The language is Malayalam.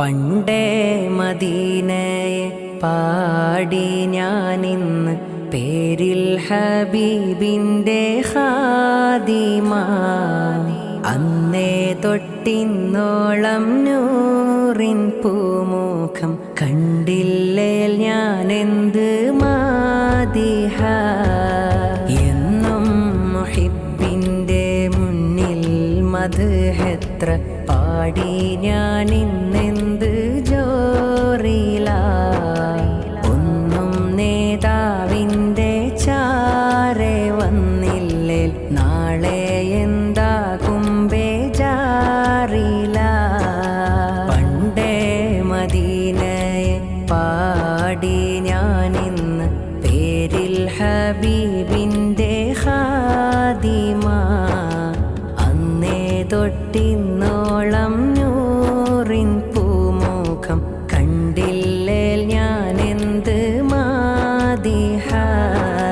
പണ്ടേ മദീനയെ പാടി ഞാനിന്ന് പേരിൽ ഹബീബിന്റെ ഹാദിമ അന്നേ തൊട്ടിന്നോളം നൂറിൻ പൂമുഖം കണ്ടില്ലേൽ ഞാനെന്ത് മാതിഹ മധുഹെത്ര പാടി ഞാൻ ഇന്നെന്ത് ജോറില? ഒന്നും നേതാവിന്റെ ചാരെ വന്നില്ലേ? നാളെ എന്താ കുമ്പേ ബേജാറില പണ്ടേ മദീനയെ പാടി ഞാൻ ഞാനിന്ന് പേരിൽ ഹബീബിൻ തൊട്ടിന്നോളം നൂറിൻ പൂമുഖം കണ്ടില്ലേൽ ഞാൻ എന്ത് മാതിഹ